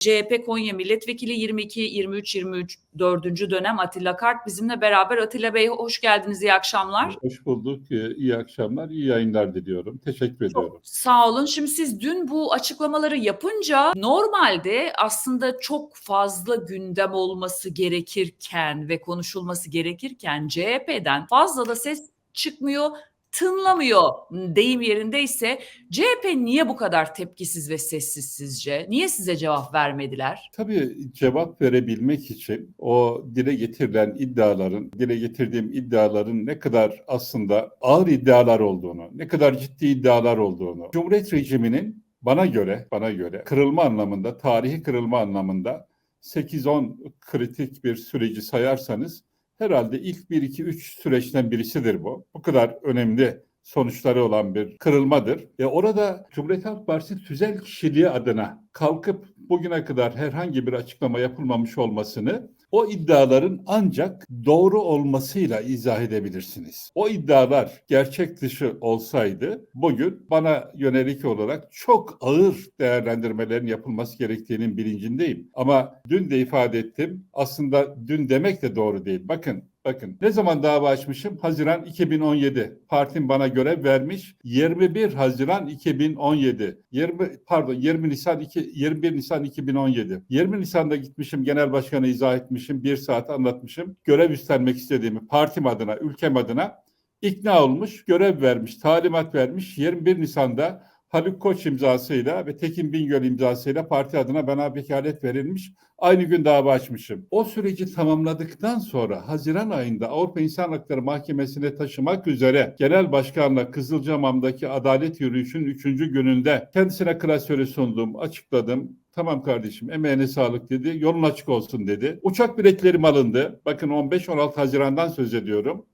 CHP Konya Milletvekili 22, 23, 23 dördüncü dönem Atilla Kart bizimle beraber. Atilla Bey hoş geldiniz, iyi akşamlar. Hoş bulduk. Ee, İyi akşamlar, iyi yayınlar diliyorum. Teşekkür ediyorum. Sağ olun. Şimdi siz dün bu açıklamaları yapınca normalde aslında çok fazla gündem olması gerekirken ve konuşulması gerekirken CHP'den fazla da ses çıkmıyor, tınlamıyor deyim yerindeyse CHP niye bu kadar tepkisiz ve sessiz sizce? Niye size cevap vermediler? Tabii cevap verebilmek için o dile getirilen iddiaların, dile getirdiğim iddiaların ne kadar aslında ağır iddialar olduğunu, ne kadar ciddi iddialar olduğunu, Cumhuriyet rejiminin bana göre, bana göre kırılma anlamında, tarihi kırılma anlamında 8-10 kritik bir süreci sayarsanız herhalde ilk 1-2-3 süreçten birisidir bu. Bu kadar önemli sonuçları olan bir kırılmadır. E orada Cumhuriyet Halk Partisi tüzel kişiliği adına kalkıp bugüne kadar herhangi bir açıklama yapılmamış olmasını o iddiaların ancak doğru olmasıyla izah edebilirsiniz. O iddialar gerçek dışı olsaydı bugün bana yönelik olarak çok ağır değerlendirmelerin yapılması gerektiğinin bilincindeyim. Ama dün de ifade ettim. Aslında dün demek de doğru değil. Bakın Bakın ne zaman dava açmışım? Haziran 2017. Partim bana görev vermiş. 21 Haziran 2017. 20 pardon 20 Nisan 2 21 Nisan 2017. 20 Nisan'da gitmişim genel başkanı izah etmişim. Bir saat anlatmışım. Görev üstlenmek istediğimi partim adına, ülkem adına ikna olmuş, görev vermiş, talimat vermiş. 21 Nisan'da Haluk Koç imzasıyla ve Tekin Bingöl imzasıyla parti adına bana vekalet verilmiş. Aynı gün dava açmışım. O süreci tamamladıktan sonra Haziran ayında Avrupa İnsan Hakları Mahkemesi'ne taşımak üzere Genel Başkanla Kızılcamam'daki adalet yürüyüşünün üçüncü gününde kendisine klasörü sundum, açıkladım. Tamam kardeşim emeğine sağlık dedi. Yolun açık olsun dedi. Uçak biletlerim alındı. Bakın 15-16 Haziran'dan söz ediyorum.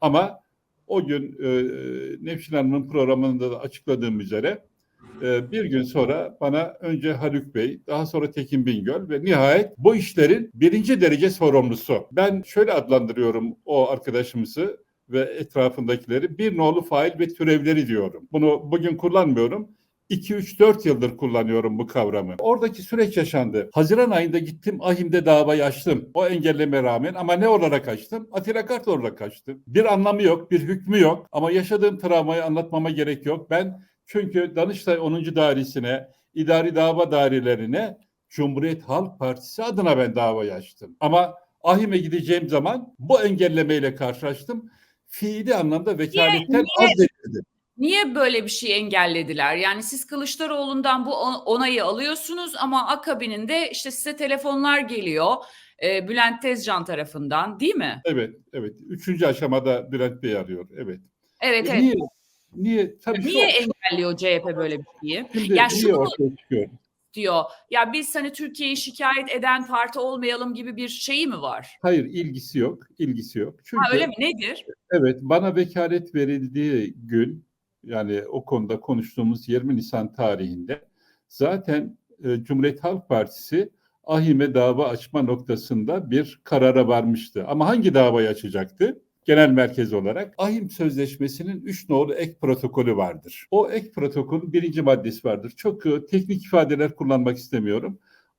Ama o gün e, Nevşin Hanım'ın programında da açıkladığım üzere e, bir gün sonra bana önce Haluk Bey, daha sonra Tekin Bingöl ve nihayet bu işlerin birinci derece sorumlusu. Ben şöyle adlandırıyorum o arkadaşımızı ve etrafındakileri bir nolu fail ve türevleri diyorum. Bunu bugün kullanmıyorum. 2-3-4 yıldır kullanıyorum bu kavramı. Oradaki süreç yaşandı. Haziran ayında gittim Ahim'de davayı açtım. O engelleme rağmen ama ne olarak açtım? Atilla Kart olarak açtım. Bir anlamı yok, bir hükmü yok ama yaşadığım travmayı anlatmama gerek yok. Ben çünkü Danıştay 10. Dairesine, idari dava dairelerine Cumhuriyet Halk Partisi adına ben davayı açtım. Ama Ahim'e gideceğim zaman bu engellemeyle karşılaştım. Fiili anlamda vekaletten azledildim. Niye böyle bir şey engellediler? Yani siz Kılıçdaroğlu'ndan bu on- onayı alıyorsunuz ama akabininde işte size telefonlar geliyor. e, Bülent Tezcan tarafından değil mi? Evet, evet. Üçüncü aşamada Bülent Bey arıyor. Evet. Evet E evet. Niye? Niye? Tabii şu- Niye engelliyor CHP böyle bir şeyi? Şimdi Ya niye şunu- ortaya çıkıyor? Diyor. Ya biz hani Türkiye'yi şikayet eden parti olmayalım gibi bir şeyi mi var? Hayır, ilgisi yok. ilgisi yok. Çünkü Ha öyle mi? Nedir? evet bana vekalet verildiği gün yani o konuda konuştuğumuz 20 Nisan tarihinde zaten e, Cumhuriyet Halk Partisi Ahim'e dava açma noktasında bir karara varmıştı. Ama hangi davayı açacaktı? Genel merkez olarak Ahim Sözleşmesi'nin 3 nolu ek protokolü vardır. O ek protokolün birinci maddesi vardır. Çok e, teknik ifadeler kullanmak istemiyorum.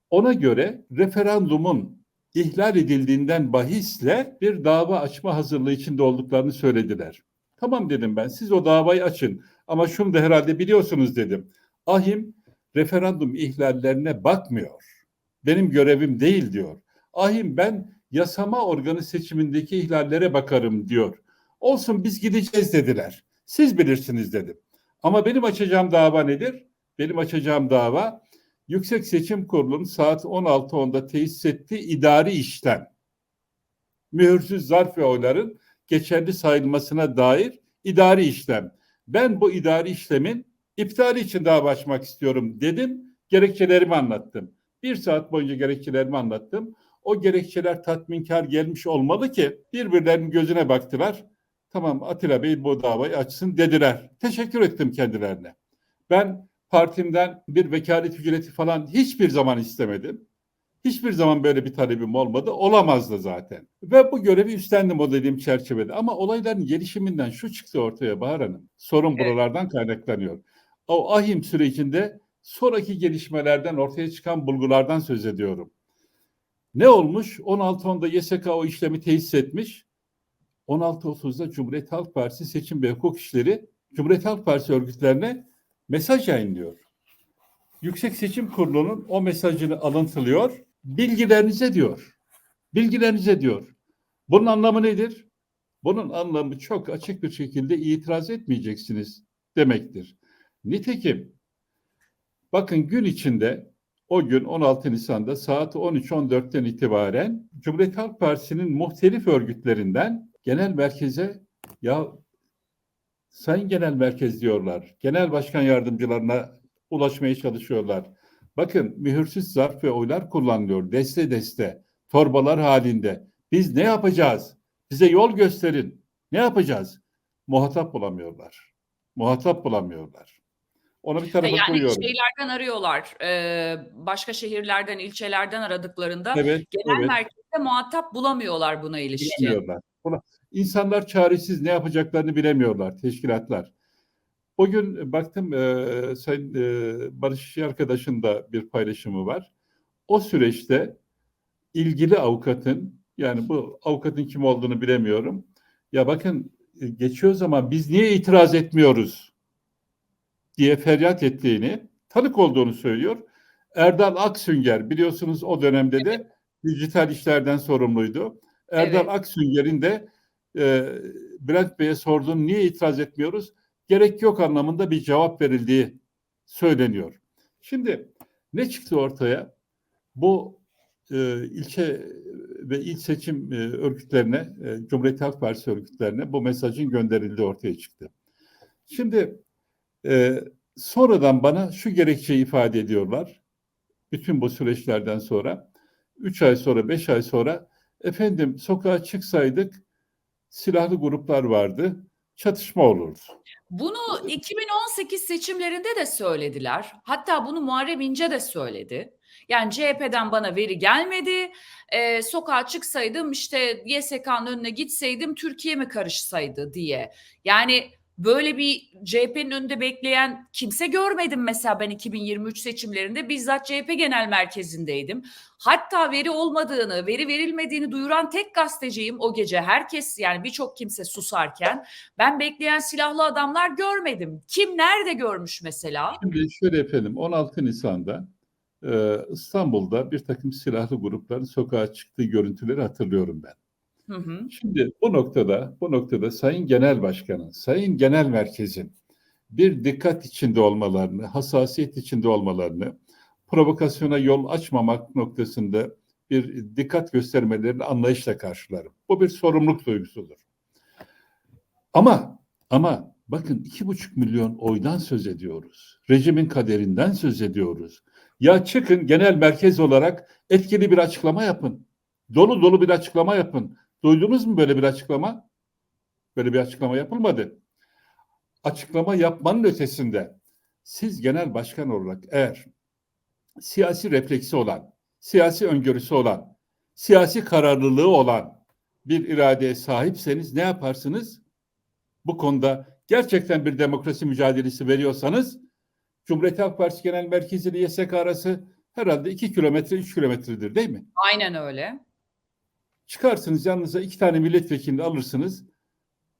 Ona göre referandumun ihlal edildiğinden bahisle bir dava açma hazırlığı içinde olduklarını söylediler. Tamam dedim ben siz o davayı açın ama şunu da herhalde biliyorsunuz dedim. Ahim referandum ihlallerine bakmıyor. Benim görevim değil diyor. Ahim ben yasama organı seçimindeki ihlallere bakarım diyor. Olsun biz gideceğiz dediler. Siz bilirsiniz dedim. Ama benim açacağım dava nedir? Benim açacağım dava Yüksek Seçim Kurulu'nun saat 16.10'da tesis ettiği idari işlem. Mühürsüz zarf ve oyların geçerli sayılmasına dair idari işlem. Ben bu idari işlemin iptali için dava açmak istiyorum dedim. Gerekçelerimi anlattım. Bir saat boyunca gerekçelerimi anlattım. O gerekçeler tatminkar gelmiş olmalı ki birbirlerinin gözüne baktılar. Tamam Atilla Bey bu davayı açsın dediler. Teşekkür ettim kendilerine. Ben partimden bir vekalet ücreti falan hiçbir zaman istemedim. Hiçbir zaman böyle bir talebim olmadı. Olamazdı zaten. Ve bu görevi üstlendim o dediğim çerçevede. Ama olayların gelişiminden şu çıktı ortaya Bahar Hanım. Sorun Evet. buralardan kaynaklanıyor. O ahim sürecinde sonraki gelişmelerden ortaya çıkan bulgulardan söz ediyorum. Ne olmuş? 16.10'da YSK o işlemi tesis etmiş. 16.30'da Cumhuriyet Halk Partisi Seçim ve Hukuk İşleri Cumhuriyet Halk Partisi örgütlerine mesaj yayınlıyor. Yüksek Seçim Kurulu'nun o mesajını alıntılıyor. Bilgilerinize diyor. Bilgilerinize diyor. Bunun anlamı nedir? Bunun anlamı çok açık bir şekilde itiraz etmeyeceksiniz demektir. Nitekim bakın gün içinde o gün 16 Nisan'da saat 13-14'ten itibaren Cumhuriyet Halk Partisi'nin muhtelif örgütlerinden genel merkeze ya Sayın Genel Merkez diyorlar. Genel Başkan Yardımcılarına ulaşmaya çalışıyorlar. Bakın mühürsüz zarf ve oylar kullanılıyor. Deste deste, torbalar halinde. Biz ne yapacağız? Bize yol gösterin. Ne yapacağız? Muhatap bulamıyorlar. Muhatap bulamıyorlar. Onu bir tarafa yani koyuyorum. şeylerden arıyorlar. başka şehirlerden, ilçelerden aradıklarında Evet, genel evet. merkezde muhatap bulamıyorlar buna ilişkin. Bilemiyorlar. Buna- İnsanlar çaresiz ne yapacaklarını bilemiyorlar teşkilatlar. Bugün baktım e, Sayın e, Barış arkadaşın da bir paylaşımı var. O süreçte ilgili avukatın yani bu avukatın kim olduğunu bilemiyorum. Ya bakın e, geçiyor zaman biz niye itiraz etmiyoruz diye feryat ettiğini, tanık olduğunu söylüyor. Erdal Aksünger biliyorsunuz o dönemde de dijital işlerden sorumluydu. Erdal Evet. Aksünger'in de e, Bülent Bey'e sorduğun niye itiraz etmiyoruz? Gerek yok anlamında bir cevap verildiği söyleniyor. Şimdi ne çıktı ortaya? Bu e, ilçe ve il seçim e, örgütlerine, e, Cumhuriyet Halk Partisi örgütlerine bu mesajın gönderildiği ortaya çıktı. Şimdi e, sonradan bana şu gerekçeyi ifade ediyorlar. Bütün bu süreçlerden sonra, üç ay sonra, beş ay sonra efendim sokağa çıksaydık silahlı gruplar vardı, çatışma olurdu. Bunu 2018 seçimlerinde de söylediler. Hatta bunu Muharrem İnce de söyledi. Yani CHP'den bana veri gelmedi. Ee, sokağa çıksaydım işte YSK'nın önüne gitseydim Türkiye mi karışsaydı diye. Yani böyle bir CHP'nin önünde bekleyen kimse görmedim mesela ben 2023 seçimlerinde bizzat CHP genel merkezindeydim. Hatta veri olmadığını, veri verilmediğini duyuran tek gazeteciyim o gece. Herkes yani birçok kimse susarken ben bekleyen silahlı adamlar görmedim. Kim nerede görmüş mesela? Şimdi şöyle efendim 16 Nisan'da e, İstanbul'da bir takım silahlı grupların sokağa çıktığı görüntüleri hatırlıyorum ben. Hı hı. Şimdi bu noktada bu noktada Sayın Genel Başkan'ın, Sayın Genel Merkez'in bir dikkat içinde olmalarını, hassasiyet içinde olmalarını, provokasyona yol açmamak noktasında bir dikkat göstermelerini anlayışla karşılarım. Bu bir sorumluluk duygusudur. Ama ama bakın iki buçuk milyon oydan söz ediyoruz. Rejimin kaderinden söz ediyoruz. Ya çıkın genel merkez olarak etkili bir açıklama yapın. Dolu dolu bir açıklama yapın. Duydunuz mu böyle bir açıklama? Böyle bir açıklama yapılmadı. Açıklama yapmanın ötesinde siz genel başkan olarak eğer siyasi refleksi olan, siyasi öngörüsü olan, siyasi kararlılığı olan bir iradeye sahipseniz ne yaparsınız? Bu konuda gerçekten bir demokrasi mücadelesi veriyorsanız Cumhuriyet Halk Partisi Genel Merkezi ile YSK arası herhalde 2 kilometre, 3 kilometredir değil mi? Aynen öyle. Çıkarsınız yanınıza iki tane milletvekilini alırsınız.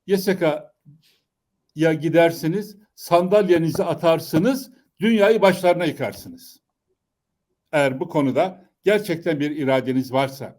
YSK'ya gidersiniz, sandalyenizi atarsınız, dünyayı başlarına yıkarsınız. Eğer bu konuda gerçekten bir iradeniz varsa.